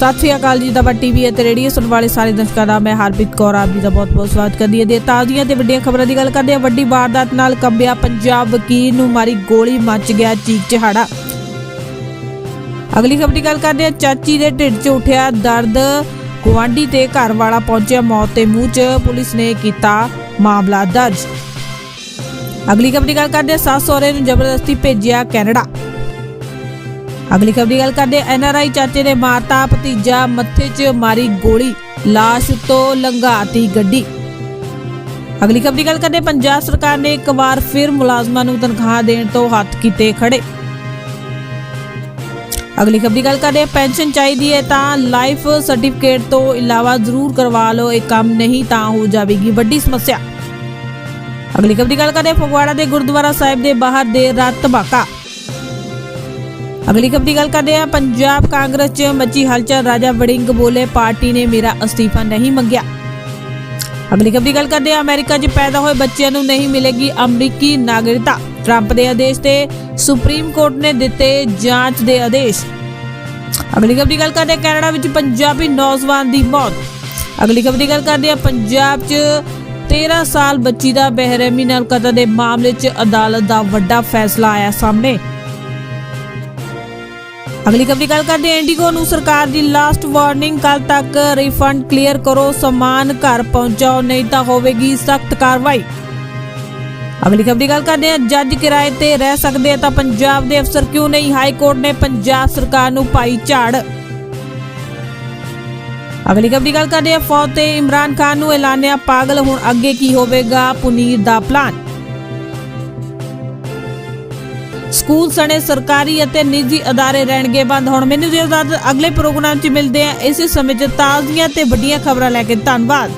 ਸਤਿ ਸ਼੍ਰੀ ਅਕਾਲ ਜੀ ਦਾ ਟੀਵੀ ਅਤੇ ਰੇਡੀਓ ਸੁਣਨ ਵਾਲੇ ਸਾਰੇ ਦਰਸ਼ਕਾਂ ਦਾ ਮੈਂ ਹਰਪ੍ਰੀਤ ਕੌਰ ਆਪ ਜੀ ਦਾ ਬਹੁਤ-ਬਹੁਤ ਸਵਾਗਤ ਕਰਦੀ ਹਾਂ। ਦੇ ਤਾਜ਼ੀਆਂ ਤੇ ਵੱਡੀਆਂ ਖਬਰਾਂ ਦੀ ਗੱਲ ਕਰਦੇ ਹਾਂ, ਵੱਡੀ ਵਾਰਦਾਤ ਨਾਲ ਕੰਬਿਆ ਪੰਜਾਬ ਵਕੀਲ ਨੂੰ ਮਾਰੀ ਗੋਲੀ, ਮੱਚ ਗਿਆ ਚੀਕ ਚਿਹਾੜਾ। ਅਗਲੀ ਖਬਰ ਦੀ ਗੱਲ ਕਰਦੇ ਹਾਂ, ਚਾਚੀ ਦੇ ਢਿੱਡ 'ਚ ਉਠਿਆ ਦਰਦ, ਗੁਆਂਢੀ ਤੇ ਘਰ ਵਾਲਾ ਪਹੁੰਚਿਆ, ਮੌਤ ਦੇ ਮੂੰਹ 'ਚ ਪੁਲਿਸ ਨੇ ਕੀਤਾ ਮਾਮਲਾ ਦਰਜ। ਅਗਲੀ ਖਬਰ ਦੀ ਗੱਲ ਕਰਦੇ ਹਾਂ, ਸੱਸ ਸਹੁਰੇ ਨੂੰ ਜ਼ਬਰਦਸਤੀ ਭੇਜਿਆ ਕੈਨੇਡਾ। ਅਗਲੀ ਖਬਰ ਦੀ ਗੱਲ ਕਰਦੇ ਐਨਆਰਆਈ ਚਾਚੇ ਨੇ ਮਾਰਤਾ ਭਤੀਜਾ ਮੱਥੇ 'ਚ ਮਾਰੀ ਗੋਲੀ ਲਾਸ਼ ਤੋਂ ਲੰਘਾਤੀ ਗੱਡੀ ਅਗਲੀ ਖਬਰ ਦੀ ਗੱਲ ਕਰਦੇ ਪੰਜਾਬ ਸਰਕਾਰ ਨੇ ਇੱਕ ਵਾਰ ਫਿਰ ਮੁਲਾਜ਼ਮਾਂ ਨੂੰ ਤਨਖਾਹ ਦੇਣ ਤੋਂ ਹੱਥ ਕੀਤੇ ਖੜੇ ਅਗਲੀ ਖਬਰ ਦੀ ਗੱਲ ਕਰਦੇ ਪੈਨਸ਼ਨ ਚਾਹੀਦੀ ਹੈ ਤਾਂ ਲਾਈਫ ਸਰਟੀਫਿਕੇਟ ਤੋਂ ਇਲਾਵਾ ਜ਼ਰੂਰ ਕਰਵਾ ਲਓ ਇਹ ਕੰਮ ਨਹੀਂ ਤਾਂ ਹੋ ਜਾਵੇਗੀ ਵੱਡੀ ਸਮੱਸਿਆ ਅਗਲੀ ਖਬਰ ਦੀ ਗੱਲ ਕਰਦੇ ਫਗਵਾੜਾ ਦੇ ਗੁਰਦੁਆਰਾ ਸਾਹਿਬ ਦੇ ਬਾਹਰ ਦੇ ਰਾਤ ਧਮਾਕਾ ਅਗਲੀ ਖਬਰ ਦੀ ਗੱਲ ਕਰਦੇ ਹਾਂ। ਪੰਜਾਬ ਕਾਂਗਰਸ 'ਚ ਮੱਚੀ ਹਲਚਲ, ਰਾਜਾ ਵੜਿੰਗ ਬੋਲੇ, ਪਾਰਟੀ ਨੇ ਮੇਰਾ ਅਸਤੀਫਾ ਨਹੀਂ ਮੰਗਿਆ। ਅਗਲੀ ਖਬਰ ਦੀ ਗੱਲ ਕਰਦੇ ਹਾਂ। ਅਮਰੀਕਾ 'ਚ ਪੈਦਾ ਹੋਏ ਬੱਚਿਆਂ ਨੂੰ ਨਹੀਂ ਮਿਲੇਗੀ ਅਮਰੀਕੀ ਨਾਗਰਿਕਤਾ। ਟਰੰਪ ਦੇ ਆਦੇਸ਼ ਤੇ ਸੁਪਰੀਮ ਕੋਰਟ ਨੇ ਦਿੱਤੇ ਜਾਂਚ ਦੇ ਆਦੇਸ਼। ਅਗਲੀ ਖਬਰ ਦੀ ਗੱਲ ਕਰਦੇ ਹਾਂ। ਕੈਨੇਡਾ ਵਿੱਚ ਪੰਜਾਬੀ ਨੌਜਵਾਨ ਦੀ ਮੌਤ। ਅਗਲੀ ਖਬਰ ਦੀ ਗੱਲ ਕਰਦੇ ਹਾਂ। ਪੰਜਾਬ 'ਚ 13 ਸਾਲ ਬੱਚੀ ਦਾ ਬੇਰਹਿਮੀ ਨਾਲ ਕਤਲ ਦੇ ਮਾਮਲੇ 'ਚ ਅਦਾਲਤ ਦਾ ਵੱਡਾ ਫੈਸਲਾ ਆਇਆ ਸਾਹਮਣੇ। ਅਗਲੀ ਖਬਰ ਗੱਲ ਕਰਦੇ ਹਾਂ ਨੂੰ ਸਰਕਾਰ ਦੀ ਲਾਸਟ ਵਾਰਨਿੰਗ ਕੱਲ ਤੱਕ ਰਿਫੰਡ ਕਲੀਅਰ ਕਰੋ, ਸਮਾਨ ਘਰ ਪਹੁੰਚਾਓ, ਨਹੀਂ ਤਾਂ ਹੋਵੇਗੀ ਸਖਤ ਕਾਰਵਾਈ। ਅਗਲੀ ਖਬਰ ਗੱਲ ਕਰਦੇ ਹਾਂ, ਜੱਜ ਕਿਰਾਏ ਤੇ ਰਹਿ ਸਕਦੇ ਤਾਂ ਪੰਜਾਬ ਦੇ ਅਫਸਰ ਕਿਉਂ ਨਹੀਂ? ਹਾਈ ਕੋਰਟ ਨੇ ਪੰਜਾਬ ਸਰਕਾਰ ਨੂੰ ਪਾਈ ਝਾੜ। ਅਗਲੀ ਖਬਰ ਦੀ ਗੱਲ ਕਰਦੇ ਹਾਂ, ਫੌਜ ਤੇ ਇਮਰਾਨ ਖਾਨ ਨੂੰ ਐਲਾਨਿਆ ਪਾਗਲ, ਹੁਣ ਅੱਗੇ ਕੀ ਹੋਵੇਗਾ ਪੁਨੀਰ ਦਾ ਪਲਾਨ ਸਕੂਲ ਸਣੇ ਸਰਕਾਰੀ ਅਤੇ ਨਿੱਜੀ ਅਦਾਰੇ ਰਹਿਣਗੇ ਬੰਦ। ਹੁਣ ਮੈਨੂੰ ਦਿਓ ਇਜਾਜ਼ਤ, ਅਗਲੇ ਪ੍ਰੋਗਰਾਮ 'ਚ ਮਿਲਦੇ ਆ ਇਸੇ ਸਮੇਂ 'ਚ ਤਾਜ਼ੀਆਂ ਤੇ ਵੱਡੀਆਂ ਖਬਰਾਂ ਲੈ ਕੇ ਧੰਨਵਾਦ।